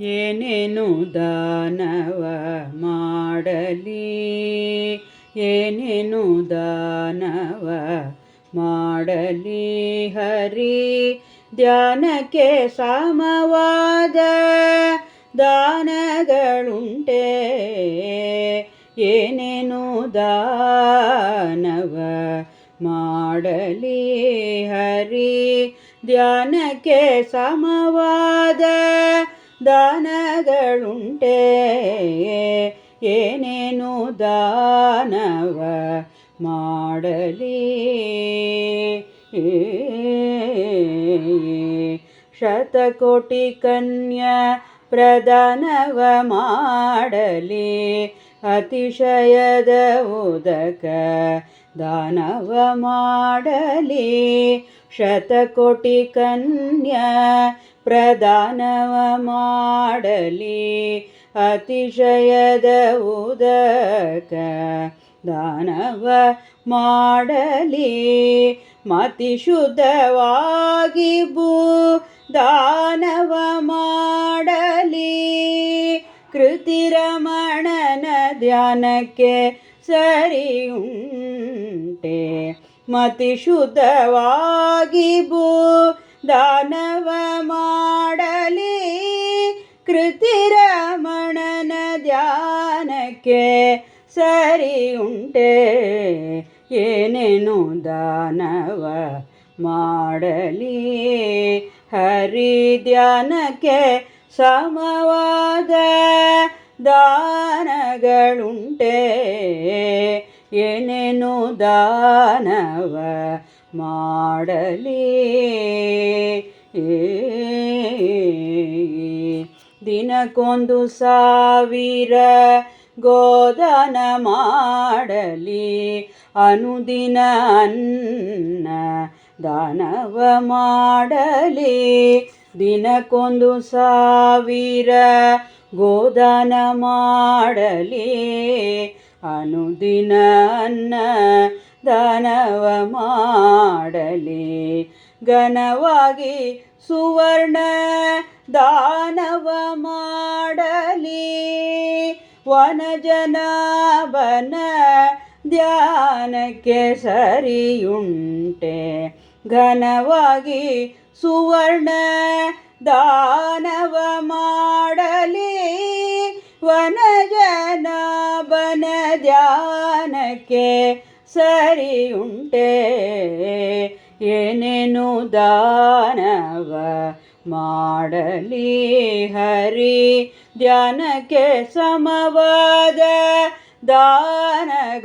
ಏನೇನು ದಾನವ ಮಾಡಲಿ? ಏನೇನು ದಾನವ ಮಾಡಲಿ? ಹರಿ, ಧ್ಯಾನಕ್ಕೆ ಸಮವಾದ ದಾನಗಳುಂಟೆ. ಏನೇನು ದಾನವ ಮಾಡಲಿ? ಹರಿ, ಧ್ಯಾನಕ್ಕೆ ಸಮವಾದ ದಾನಗಳುಂಟೆ. ಏನೇನು ದಾನವ ಮಾಡಲಿ? ಶತಕೋಟಿ ಕನ್ಯಾ ಪ್ರದಾನವ ಮಾಡಲಿ. ಅತಿಶಯದ ಉದಕ ದಾನವ ಮಾಡಲಿ. ಶತಕೋಟಿ ಕನ್ಯಾ ಪ್ರದಾನವ ಮಾಡಲಿ ಅತಿಶಯದ ಉದಕ ದಾನವ ಮಾಡಲಿ ಮತಿ ಶುದ್ಧವಾಗಿ ಭೂ ದಾನವ ಮಾಡಲಿ ಕೃತಿರಮಣನ ಧ್ಯಾನಕ್ಕೆ ಸರಿಯುಂಟೆ. ಮತಿ ಶುದ್ಧವಾಗಿ ಭೂ ದಾನವ ಕೃತಿರಮಣನ ಧ್ಯಾನಕ್ಕೆ ಸರಿಯುಂಟೆ ಏನೇನು ದಾನವ ಮಾಡಲಿ? ಹರಿ ಧ್ಯಾನಕ್ಕೆ ಸಮವಾದ ದಾನಗಳುಂಟೆ. ಏನೇನು ದಾನವ ಮಾಡಲಿ? ದಿನಕ್ಕೊಂದು ಸಾವಿರ ಗೋದನ ಮಾಡಲಿ, ಅನುದಿನ ಅನ್ನ ದಾನವ ಮಾಡಲಿ. ದಿನಕ್ಕೊಂದು ಸಾವಿರ ಗೋದಾನ ಮಾಡಲಿ, ಅನುದಿನ ಅನ್ನ ದಾನವ ಮಾಡಲಿ. ಘನವಾಗಿ ಸುವರ್ಣ ದಾನವ ಮಾಡಲಿ ವನಜನಾಭನ ಧ್ಯಾನಕ್ಕೆ ಸರಿಯುಂಟೆ. ಘನವಾಗಿ ಸುವರ್ಣ ದಾನವ ಮಾಡಲಿ ವನಜನಾಭನ ಧ್ಯಾನಕ್ಕೆ ಸರಿಯುಂಟೆ. ಏನೇನು ದಾನವ ಮಾಡಲಿ ಹರಿ? ಧ್ಯಾನಕ್ಕೆ ಸಮವಾದ ದಾನಗಳುಂಟೆ.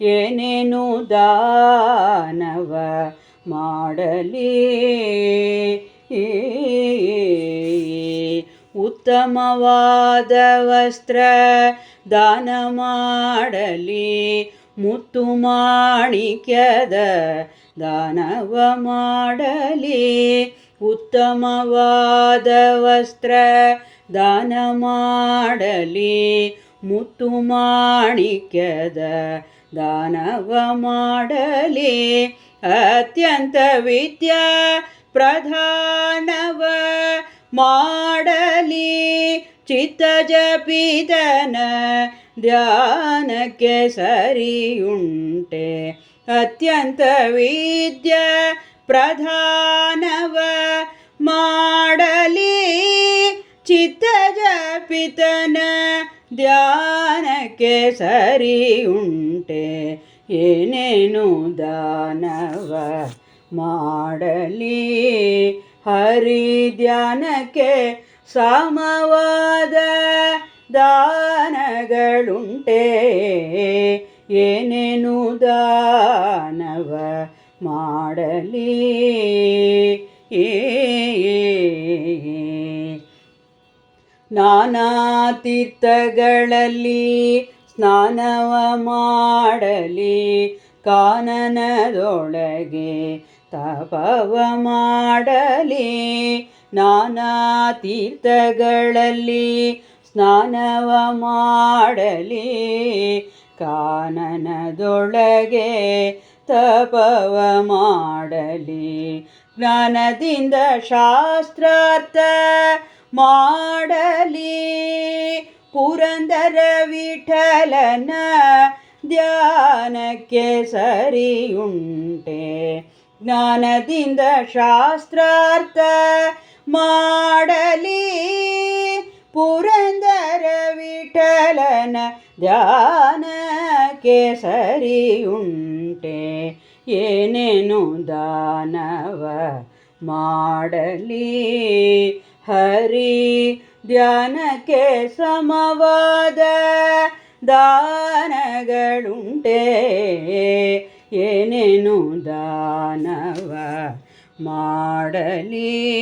ಏನೇನು ದಾನವ ಮಾಡಲಿ? ಉತ್ತಮವಾದ ವಸ್ತ್ರ ದಾನ ಮಾಡಲಿ. ಮುತ್ತು ಮಾಣಿಕ್ಯದ ದಾನವ ಮಾಡಲಿ. ಉತ್ತಮವಾದ ವಸ್ತ್ರ ದಾನ ಮಾಡಲಿ. ಮುತ್ತು ಮಾಣಿಕ್ಯದ ದಾನವ ಮಾಡಲಿ. ಅತ್ಯಂತ ವಿದ್ಯಾ ಪ್ರಧಾನವ ಮಾಡಲಿ. ಚಿತ್ತ ಜಪಿತನ ಧ್ಯಾನಕ್ಕೆ ಸರಿಯುಂಟೆ. ಅತ್ಯಂತ ವಿದ್ಯ ಪ್ರಧಾನವ ಮಾಡಲಿ. ಚಿತ್ತ ಜಪಿತನ ಧ್ಯಾನಕ್ಕೆ ಸರಿಯುಂಟೆ. ಏನೇನು ದಾನವ ಮಾಡಲಿ. ಹರಿ ಧ್ಯಾನಕ್ಕೆ ಸಮವಾದ ದಾನಗಳುಂಟೆ. ಏನೇನು ದಾನವ ಮಾಡಲಿ? ನಾನಾ ತೀರ್ಥಗಳಲ್ಲಿ ಸ್ನಾನವ ಮಾಡಲಿ. ಕಾನನದೊಳಗೆ ತಪವ ಮಾಡಲಿ. ನಾನಾ ತೀರ್ಥಗಳಲ್ಲಿ ಸ್ನಾನವ ಮಾಡಲಿ. ಕಾನನದೊಳಗೆ ತಪವ ಮಾಡಲಿ. ಜ್ಞಾನದಿಂದ ಶಾಸ್ತ್ರಾರ್ಥ ಮಾಡಲಿ. ಪುರಂದರ ವಿಠಲನ ಧ್ಯಾನಕ್ಕೆ ಸರಿಯುಂಟೆ. ಜ್ಞಾನದಿಂದ ಶಾಸ್ತ್ರಾರ್ಥ ಮಾಡಲಿ. ಪುರಂದರ ವಿಠಲನ ಧ್ಯಾನ ಕೇಸರಿಯುಂಟೆ. ಏನೇನು ದಾನವ ಮಾಡಲಿ? ಹರಿ ಧ್ಯಾನಕ್ಕೆ ಸಮವಾದ ದಾನಗಳುಂಟೆ. ಏನೇನು ದಾನವ ಮಾಡಲಿ?